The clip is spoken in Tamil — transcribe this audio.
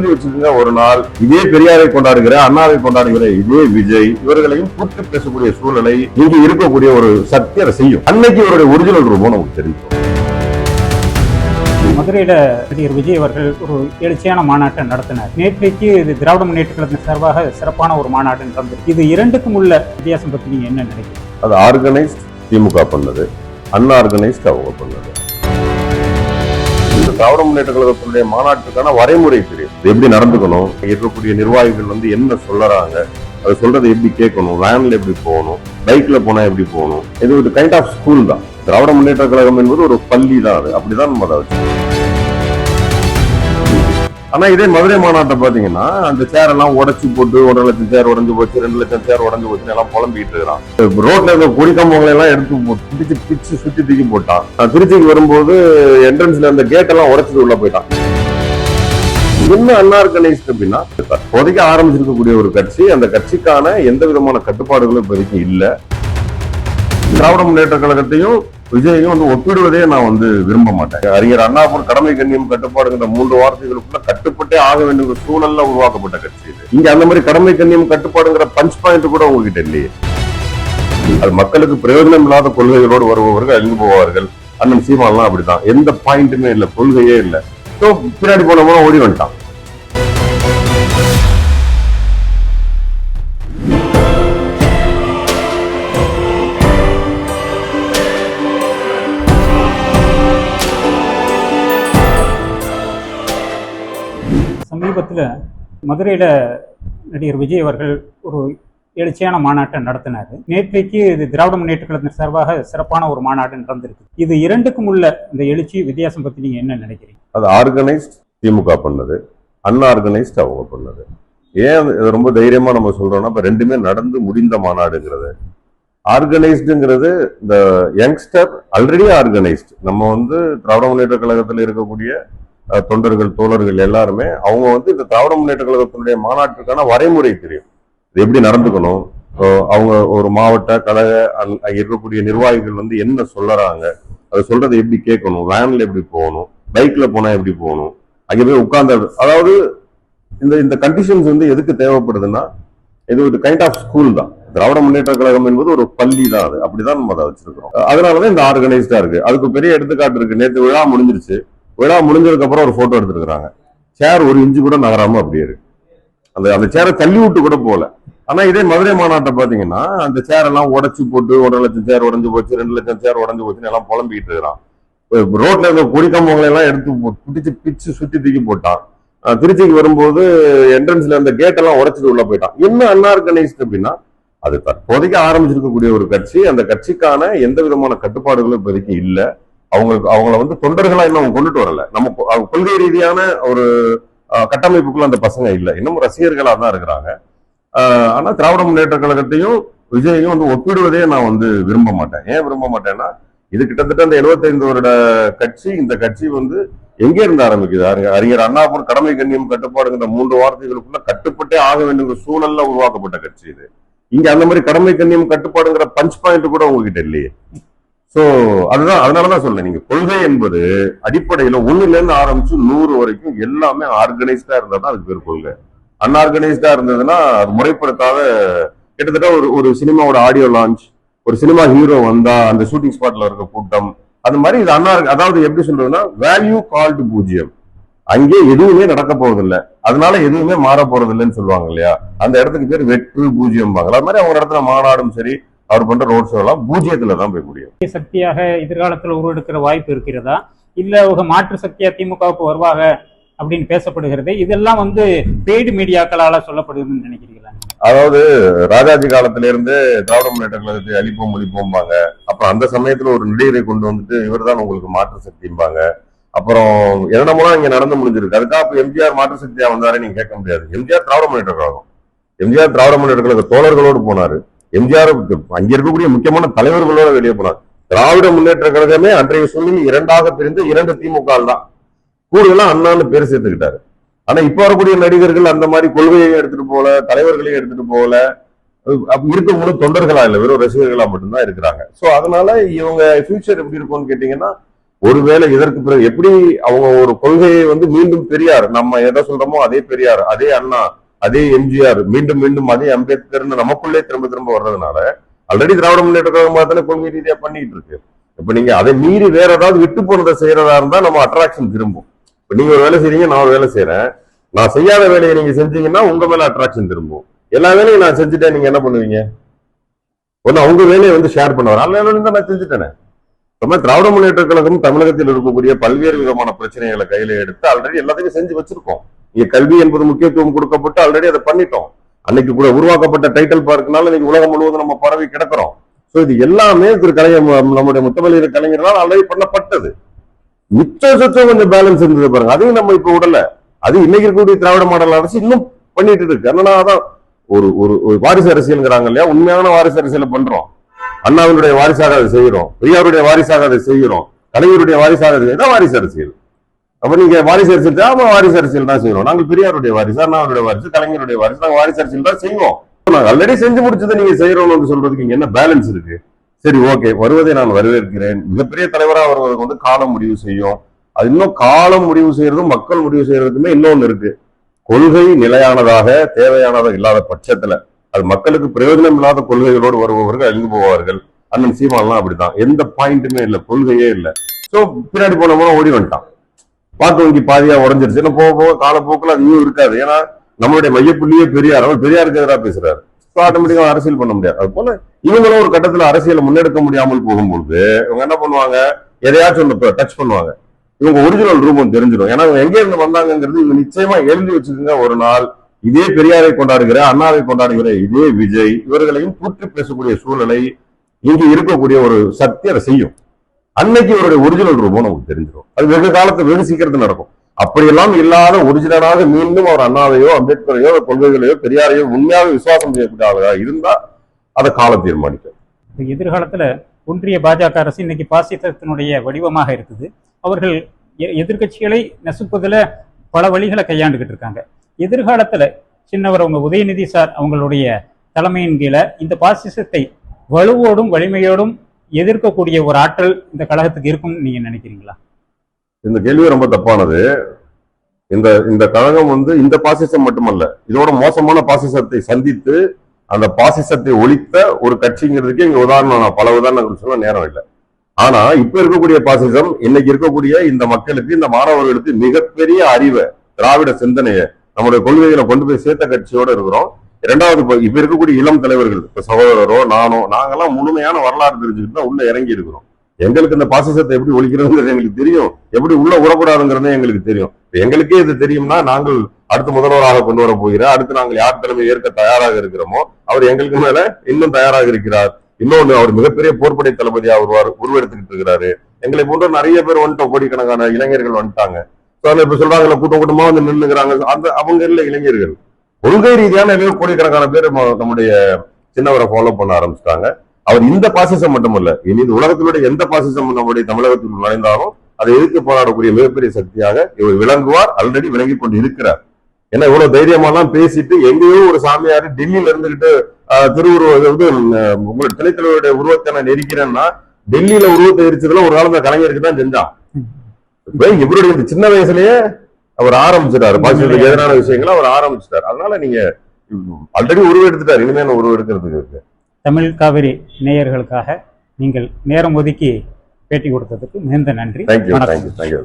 தெரிஞ்சு வச்சுக்கோங்க ஒரு நாள் இதே பெரியாரை கொண்டாடுகிற அண்ணாவை கொண்டாடுகிற இதே விஜய் இவர்களையும் கூட்டு பேசக்கூடிய சூழ்நிலை இங்க இருக்கக்கூடிய ஒரு சக்தி அதை செய்யும் அன்னைக்கு இவருடைய ஒரிஜினல் ரூபம் நமக்கு தெரியும். மதுரையில நடிகர் விஜய் அவர்கள் ஒரு எழுச்சியான மாநாட்டை நடத்தினார். நேற்றைக்கு இது திராவிட முன்னேற்ற கழகத்தின் சார்பாக சிறப்பான ஒரு மாநாடு நடந்தது இது இரண்டுக்கும் உள்ள வித்தியாசம் பத்தி நீங்க என்ன நினைக்கிறீங்க? அது ஆர்கனைஸ்ட் திமுக பண்ணது அன்ஆர்கனைஸ்ட் அவங்க பண்ணது. திராவிட முன்னேற்ற கழகத்தினுடைய மாநாட்டுக்கான வரைமுறை தெரியும் இது எப்படி நடந்துக்கணும்? இருக்கக்கூடிய நிர்வாகிகள் வந்து என்ன சொல்லறாங்க? அது சொல்றதை எப்படி கேட்கணும்? வேன்ல எப்படி போகணும்? பைக்ல போனா எப்படி போகணும்? இது ஒரு கைண்ட் ஆஃப் ஸ்கூல் தான். திராவிட முன்னேற்ற கழகம் என்பது ஒரு பள்ளி தான் அது. அப்படிதான் நம்ம அதை வச்சு ஆனா இதே மதுரை மாநாட்டை பாத்தீங்கன்னா அந்த சேர் எல்லாம் உடச்சு போட்டு ஒரு லட்சம் சேர் உடஞ்சு போச்சு ரெண்டு லட்சம் சேர் உடஞ்சு போச்சு எல்லாம் புலம்பிட்டு இருக்கிறான். ரோட்ல இருக்க கொடி கம்பங்களை எல்லாம் எடுத்து பிடிச்சு பிச்சு சுத்தி தூக்கி போட்டான். திருச்சிக்கு வரும்போது என்ட்ரன்ஸ்ல அந்த கேட் எல்லாம் உடைச்சிட்டு உள்ள போயிட்டான். இன்னும் அன்ஆர்கனைஸ்ட் அப்படின்னா தற்போதைக்கு ஆரம்பிச்சிருக்கக்கூடிய ஒரு கட்சி அந்த கட்சிக்கான எந்த விதமான கட்டுப்பாடுகளும் இப்போதைக்கு இல்லை. திராவிட முன்னேற்ற கழகத்தையும் விஜயையும் வந்து ஒப்பிடுவதே நான் வந்து விரும்ப மாட்டேன். அறிஞர் அண்ணாபுரம் கடமை கண்ணியம் கட்டுப்பாடுங்கிற மூன்று வார்த்தைகளுக்குள்ள கட்டுப்பட்டே ஆக வேண்டிய சூழல்ல உருவாக்கப்பட்ட கட்சி இது. இங்க அந்த மாதிரி கடமை கண்ணியம் கட்டுப்பாடுங்கிற பஞ்ச் பாயிண்ட் கூட உங்ககிட்ட இல்லையே. அது மக்களுக்கு பிரயோஜனம் இல்லாத கொள்கைகளோடு வருபவர்கள் அழிந்து போவார்கள். அண்ணன் சீமான்லாம் அப்படிதான் எந்த பாயிண்ட்டுமே இல்லை கொள்கையே இல்ல. ஸோ பின்னாடி போனவங்க ஓடி வந்துட்டான். சமீபத்தில் மதுரையில் நடிகர் விஜய் அவர்கள் ஒரு எழுச்சியான மாநாட்டை நடத்தினார். நேற்றைக்கு இது திராவிட முன்னேற்ற கழகத்தின் சார்பாக சிறப்பான ஒரு மாநாடு நடந்திருக்கு. இது இரண்டுக்கும் உள்ள இந்த எழுச்சி வித்தியாசம் பற்றி நீங்க என்ன நினைக்கிறீங்க? அது ஆர்கனைஸ்ட் திமுக பண்ணது அன்ஆர்கனைஸ்ட் அவங்க பண்ணது. ஏன் இது ரொம்ப தைரியமா நம்ம சொல்றோம்னா இப்போ ரெண்டுமே நடந்து முடிந்த மாநாடுங்கிறது. ஆர்கனைஸ்டுங்கிறது இந்த யங்ஸ்டர் ஆல்ரெடி ஆர்கனைஸ்ட் நம்ம வந்து திராவிட முன்னேற்ற கழகத்தில் இருக்கக்கூடிய தொண்டர்கள் தோழர்கள் எல்லாருமே அவங்க வந்து இந்த திராவிட முன்னேற்ற கழகத்தினுடைய மாநாட்டிற்கான வரைமுறை தெரியும். இது எப்படி நடந்துக்கணும்? அவங்க ஒரு மாவட்ட கழக இருக்கக்கூடிய நிர்வாகிகள் வந்து என்ன சொல்லறாங்க? அதை சொல்றதை எப்படி கேட்கணும்? வேன்ல எப்படி போகணும்? பைக்ல போனா எப்படி போகணும்? அங்கே போய் உட்கார்ந்த அதாவது இந்த இந்த கண்டிஷன்ஸ் வந்து எதுக்கு தேவைப்படுதுன்னா இது ஒரு கைண்ட் ஆஃப் ஸ்கூல் தான். திராவிட முன்னேற்ற கழகம் என்பது ஒரு பள்ளி தான் அது. அப்படிதான் நம்ம அதை வச்சிருக்கிறோம். அதனாலதான் இந்த ஆர்கனைஸ்டா இருக்கு. அதுக்கு பெரிய எடுத்துக்காட்டு இருக்கு. நேற்று விழா முடிஞ்சிருச்சு. விழா முடிஞ்சதுக்கு அப்புறம் ஒரு போட்டோ எடுத்துருக்காங்க சேர் ஒரு இன்ச்சு கூட நகராம அப்படியே இருக்கு. அந்த அந்த சேரை தள்ளி விட்டு கூட போல ஆனா இதே மதுரை மாநாட்டை பாத்தீங்கன்னா அந்த சேர் எல்லாம் உடைச்சு போட்டு ஒரு லட்சம் சேர் உடஞ்சு போச்சு ரெண்டு லட்சம் சேர் உடஞ்சு போச்சுன்னு எல்லாம் புலம்பிட்டு இருக்கிறான். ரோட்ல இருந்த கொடி கம்பங்களை எல்லாம் எடுத்து பிடிச்சு பிச்சு சுத்தி தூக்கி போட்டான். திருச்சிக்கு வரும்போது என்ட்ரன்ஸ்ல அந்த கேட் எல்லாம் உடைச்சிட்டு உள்ள போயிட்டான். என்ன அன்ஆர்கனைஸ்ட் அப்படின்னா அது தற்போதைக்கு ஆரம்பிச்சிருக்கக்கூடிய ஒரு கட்சி. அந்த கட்சிக்கான எந்த விதமான கட்டுப்பாடுகளும் இப்போதைக்கு இல்ல. அவங்களுக்கு அவங்கள வந்து தொண்டர்களா இன்னும் அவங்க கொண்டுட்டு வரல. நம்ம கொள்கை ரீதியான ஒரு கட்டமைப்புக்குள்ள அந்த பசங்க இல்ல. இன்னும் ரசிகர்களா தான் இருக்கிறாங்க. ஆனா திராவிட முன்னேற்ற கழகத்தையும் விஜயையும் வந்து ஒப்பிடுவதே நான் வந்து விரும்ப மாட்டேன். ஏன் விரும்ப மாட்டேன்னா இது கிட்டத்தட்ட அந்த 75 வருட கட்சி இந்த கட்சி வந்து எங்கே இருந்து ஆரம்பிக்குது? அறிஞர் அண்ணாபுரம் கடமை கண்ணியம் கட்டுப்பாடுங்கிற மூன்று வார்த்தைகளுக்குள்ள கட்டுப்பட்டே ஆக வேண்டும் ஒரு சூழல்ல உருவாக்கப்பட்ட கட்சி இது. இங்க அந்த மாதிரி கடமை கண்ணியம் கட்டுப்பாடுங்கிற பஞ்ச் பாயிண்ட் கூட உங்ககிட்ட இல்லையே. சோ அதுதான் அதனாலதான் சொல்றேன். நீங்க கொள்கை என்பது அடிப்படையில ஒண்ணுல இருந்து ஆரம்பிச்சு நூறு வரைக்கும் எல்லாமே ஆர்கனைஸ்டா இருந்தா தான் அதுக்கு பேர் கொள்கை. அன்ஆர்கனைஸ்டா இருந்ததுன்னா அது முறைப்படுத்தாத கிட்டத்தட்ட ஒரு ஒரு சினிமாவோட ஆடியோ லான்ச் ஒரு சினிமா ஹீரோ வந்தா அந்த ஷூட்டிங் ஸ்பாட்ல இருக்க கூட்டம் அது மாதிரி இது அண்ணா அதாவது எப்படி சொல்றதுன்னா வேல்யூ கால்டு பூஜ்ஜியம் அங்கே எதுவுமே நடக்க போறதில்ல. அதனால எதுவுமே மாற போறது இல்லைன்னு சொல்லுவாங்க இல்லையா? அந்த இடத்துக்கு பேர் வெற்று பூஜ்ஜியம் அது மாதிரி அவங்க இடத்துல மாநாடும் சரி அவர் பண்ற ரோட் ஷோ எல்லாம் பூஜ்ஜியத்துல தான் போய் முடியும். சக்தியாக எதிர்காலத்தில் உருவெடுக்கிற வாய்ப்பு இருக்கிறதா? இல்ல ஒரு மாற்று சக்தியா திமுகவுக்கு வருவாங்க அப்படின்னு பேசப்படுகிறது இதெல்லாம் வந்து பெய்டு மீடியாக்களால சொல்லப்படுதுன்னு நினைக்கிறீங்களா? அதாவது ராஜாஜி காலத்துல இருந்து திராவிட முன்னேற்ற கழகத்தை அழிப்போம் ஒழிப்போம்பாங்க அப்புறம் அந்த சமயத்துல ஒரு நடிகரை கொண்டு வந்துட்டு இவர்தான் உங்களுக்கு மாற்று சக்திம்பாங்க. அப்புறம் என்னென்னமோ இங்க நடந்து முடிஞ்சிருக்கு. அதுக்காக எம்ஜிஆர் மாற்று சக்தியா வந்தாரு நீங்க கேட்க முடியாது. எம்ஜிஆர் திராவிட முன்னேற்ற கழகம். எம்ஜிஆர் திராவிட முன்னேற்ற கழக தோழர்களோடு போனாரு. எம்ஜிஆர் அங்க இருக்கக்கூடிய முக்கியமான தலைவர்களோட வெளியே போனார். திராவிட முன்னேற்ற கழகமே அன்றைய சூழ்நிலை இரண்டாக பிரிந்த இரண்டு திமுக தான். கூடுதலா அண்ணான்னு பேர் சேர்த்துக்கிட்டாரு. ஆனா இப்ப வரக்கூடிய நடிகர்கள் அந்த மாதிரி கொள்கையை எடுத்துட்டு போல தலைவர்களையும் எடுத்துட்டு போல அப்ப முழு தொண்டர்களா இல்ல வெறும் ரசிகர்களா மட்டும்தான் இருக்கிறாங்க. சோ அதனால இவங்க ஃபியூச்சர் எப்படி இருக்கும்னு கேட்டீங்கன்னா ஒருவேளை இதற்கு பிறகு எப்படி அவங்க ஒரு கொள்கையை வந்து மீண்டும் பெரியார் நம்ம எதை சொல்றோமோ அதே பெரியார் அதே அண்ணா அதே எம்ஜிஆர் மீண்டும் மீண்டும் அதே அம்பேத்கர் நமக்குள்ளே திரும்ப திரும்ப வர்றதுனால ஆல்ரெடி திராவிட முன்னேற்ற கழகம் தானே கொள்கை ரீதியா பண்ணிட்டு இருக்கு. இப்ப நீங்க அதை மீறி வேற ஏதாவது விட்டு போனதை செய்யறதா இருந்தா நம்ம அட்ராக்ஷன் திரும்பும். இப்ப நீங்க ஒரு வேலை செய்றீங்க நான் ஒரு வேலை செய்யறேன் நான் செய்யாத வேலையை நீங்க செஞ்சீங்கன்னா உங்க மேல அட்ராக்ஷன் திரும்பும். எல்லா வேலையும் நான் செஞ்சுட்டேன் நீங்க என்ன பண்ணுவீங்க? ஒண்ணு அவங்க வேலையை வந்து ஷேர் பண்ணுவார் அல்ல தான் நான் செஞ்சுட்டேனே. ரொம்ப திராவிட முன்னேற்ற கழகம் தமிழகத்தில் இருக்கக்கூடிய பல்வேறு விதமான பிரச்சனைகளை கையில எடுத்து ஆல்ரெடி எல்லாத்தையும் செஞ்சு வச்சிருக்கோம். இங்க கல்வி என்பது முக்கியத்துவம் கொடுக்கப்பட்டு ஆல்ரெடி அதை பண்ணிட்டோம். அன்னைக்கு கூட உருவாக்கப்பட்ட டைட்டில் பார்க்கனால இன்னைக்கு உலகம் முழுவதும் நம்ம பரவி கிடக்கிறோம். சோ இது எல்லாமே திரு கலைஞர் நம்முடைய முத்தமல்லியர் கலைஞரால் ஆல்ரெடி பண்ணப்பட்டது. மிச்ச சொச்சம் கொஞ்சம் பேலன்ஸ் இருந்தது பாருங்க. அதையும் நம்ம இப்ப விடல. அது இன்னைக்கு இருக்கக்கூடிய திராவிட மாடல் அரசு இன்னும் பண்ணிட்டு இருக்கு. அதனால அதான் ஒரு ஒரு ஒரு வாரிசு அரசியல்ங்கிறாங்க இல்லையா? உண்மையான வாரிசு அரசியலை பண்றோம். அண்ணாவினுடைய வாரிசாக அதை செய்கிறோம். பெரியாருடைய வாரிசாக அதை செய்கிறோம். கலைஞருடைய வாரிசாக அதை செய்யறோம் வாரிசு அரசியல். அப்ப நீங்க வாரிசு அரசியல் தான், ஆமா வாரிசு அரசியல் தான் செய்யறோம் நாங்கள் பெரியாருடைய வாரிசு அண்ணாவுடைய வாரிசு கலைஞருடைய வாரிசு நாங்க வாரிசு அரசியல் தான் செய்வோம். நாங்க ஆல்ரெடி செஞ்சு முடிச்சதை நீங்க செய்யறோம்னு சொல்றதுக்கு இங்க என்ன பேலன்ஸ் இருக்கு? சரி ஓகே வருவதை நான் வரவேற்கிறேன். மிகப்பெரிய தலைவரா வருவதற்கு வந்து காலம் முடிவு செய்யும். அது இன்னும் காலம் முடிவு செய்யறதும் மக்கள் முடிவு செய்யறதுக்குமே இன்னொன்னு இருக்கு. கொள்கை நிலையானதாக தேவையானதாக இல்லாத பட்சத்துல அது மக்களுக்கு பிரயோஜனம் இல்லாத கொள்கைகளோடு வருபவர்கள் அழிந்து போவார்கள். அண்ணன் சீமான்லாம் அப்படிதான் எந்த பாயிண்ட்டுமே இல்லை கொள்கையே இல்லை. ஸோ பின்னாடி போனோம்னா ஓடி வந்துட்டான். வாக்கு வங்கி பாதியா உடஞ்சிருச்சு. இன்னும் போக போக காலப்போக்கில் அது இன்னும் இருக்காது. ஏன்னா நம்மளுடைய மையப்புள்ளியே பெரியார். அவர் பெரியாருக்கு எதிராக பேசுறாரு. ஆட்டோமேட்டிக்காக அரசியல் பண்ண முடியாது. அது போல இவங்களும் ஒரு கட்டத்தில் அரசியலை முன்னெடுக்க முடியாமல் போகும்பொழுது இவங்க என்ன பண்ணுவாங்க? எதையாச்சும் ஒன்று டச் பண்ணுவாங்க. இவங்க ஒரிஜினல் ரூபம் தெரிஞ்சிடும். ஏன்னா இவங்க எங்க இருந்து வந்தாங்கங்கிறது இவங்க நிச்சயமா எழுதி வச்சுக்கோங்க ஒரு நாள். இதே பெரியாரை கொண்டாடுகிற அண்ணாவை கொண்டாடுகிற இதே விஜய் இவர்களையும் கூற்று பேசக்கூடிய சூழ்நிலை இங்கு இருக்கக்கூடிய ஒரு சக்தி அதை செய்யும். அன்னைக்கு இவருடைய ஒரிஜினல் ரூபம் நமக்கு தெரிஞ்சிடும். அது வெகு காலத்து வெகு சீக்கிரத்தில் நடக்கும். அப்படியெல்லாம் இல்லாத ஒரிஜினலாக மீண்டும் அவர் அண்ணாவையோ அம்பேத்கரையோ கொள்கைகளையோ பெரியாரையோ உண்மையாக விசுவாசம் செய்யக்கூடிய இருந்தால் இருந்தா அதை காலம் தீர்மானிக்கும். இப்ப எதிர்காலத்துல ஒன்றிய பாஜக அரசு இன்னைக்கு பாசிசத்தினுடைய வடிவமாக இருக்குது. அவர்கள் எ- எதிர்க்கட்சிகளை பல வழிகளை கையாண்டுகிட்டு இருக்காங்க. எதிர்காலத்துல சின்னவர் அவங்க உதயநிதி சார் அவங்களுடைய தலைமையின் கீழே இந்த பாசிசத்தை வலுவோடும் வலிமையோடும் எதிர்க்கக்கூடிய ஒரு ஆற்றல் இந்த கழகத்துக்கு இருக்கும்னு நீங்க நினைக்கிறீங்களா? இந்த கேள்வி ரொம்ப தப்பானது. இந்த இந்த கழகம் வந்து இந்த பாசிசம் மட்டுமல்ல இதோட மோசமான பாசிசத்தை சந்தித்து அந்த பாசிசத்தை ஒழித்த ஒரு கட்சிங்கிறதுக்கு இங்க உதாரணம் நான் பல உதாரணங்கள் சொல்ல நேரம் இல்லை. ஆனா இப்ப இருக்கக்கூடிய பாசிசம் இன்னைக்கு இருக்கக்கூடிய இந்த மக்களுக்கு இந்த மாணவர்களுக்கு மிகப்பெரிய அறிவை திராவிட சிந்தனையை நம்முடைய கொள்கைகளை கொண்டு போய் சேர்த்த கட்சியோட இருக்கிறோம். இரண்டாவது இப்ப இப்ப இருக்கக்கூடிய இளம் தலைவர்கள் இப்ப சகோதரரோ நானோ நாங்கெல்லாம் முழுமையான வரலாறு தெரிஞ்சுக்கிட்டு தான் உள்ள இறங்கி இருக்கிறோம். எங்களுக்கு இந்த பாசசத்தை எப்படி ஒழிக்கிறதுங்கிறது எங்களுக்கு தெரியும். எப்படி உள்ள விடக்கூடாதுங்கிறதே எங்களுக்கு தெரியும். எங்களுக்கே இது தெரியும்னா நாங்கள் அடுத்து முதல்வராக கொண்டு வர போகிறோம் அடுத்து நாங்கள் யார் தலைமை ஏற்க தயாராக இருக்கிறோமோ அவர் எங்களுக்கு மேல இன்னும் தயாராக இருக்கிறார். இன்னொன்னு அவர் மிகப்பெரிய போர்ப்படை தளபதியா வருவார் உருவெடுத்துக்கிட்டு இருக்கிறாரு. எங்களை போன்ற நிறைய பேர் வந்துட்டோம் கோடிக்கணக்கான இளைஞர்கள் வந்துட்டாங்க. இப்ப சொல்றாங்கல்ல கூட்டம் கூட்டமா வந்து நின்னுக்கிறாங்க. அந்த அவங்க இல்ல இளைஞர்கள். கொள்கை ரீதியான நிறைய கோடிக்கணக்கான பேர் நம்ம- நம்முடைய சின்னவரை ஃபாலோ பண்ண ஆரம்பிச்சிட்டாங்க. அவர் இந்த பாசிசம் மட்டுமல்ல இனி இந்த உலகத்தினுடைய எந்த பாசிசம் நம்முடைய தமிழகத்தில் நுழைந்தாலும் அதை எதிர்த்து போராடக்கூடிய மிகப்பெரிய சக்தியாக இவர் விளங்குவார் ஆல்ரெடி விளங்கி கொண்டு இருக்கிறார் ஏன்னா இவ்வளவு தைரியமாலாம் பேசிட்டு எங்கேயோ ஒரு சாமியார் டெல்லியில இருந்துகிட்டு திருவுருவ இது ஆஹ், உங்களுடைய திணைத்தலைவருடைய உருவத்தை நான் நெரிக்கிறேன்னா டெல்லியில உருவத்தை எரிச்சதுல ஒரு காலத்துல கலைஞருக்கு தான் செஞ்சான். இவருடைய இந்த சின்ன வயசுலயே அவர் ஆரம்பிச்சிட்டாரு. பாசிசத்துக்கு எதிரான விஷயங்களை அவர் ஆரம்பிச்சிட்டாரு. அதனால நீங்க ஆல்ரெடி உருவெடுத்துட்டாரு இனிமே என்ன உருவெடுக்கிறதுக்கு இருக்கு. தமிழ் காவிரி நேயர்களுக்காக நீங்கள் நேரம் ஒதுக்கி பேட்டி கொடுத்ததுக்கு மிகுந்த நன்றி. Thank you thank you thank you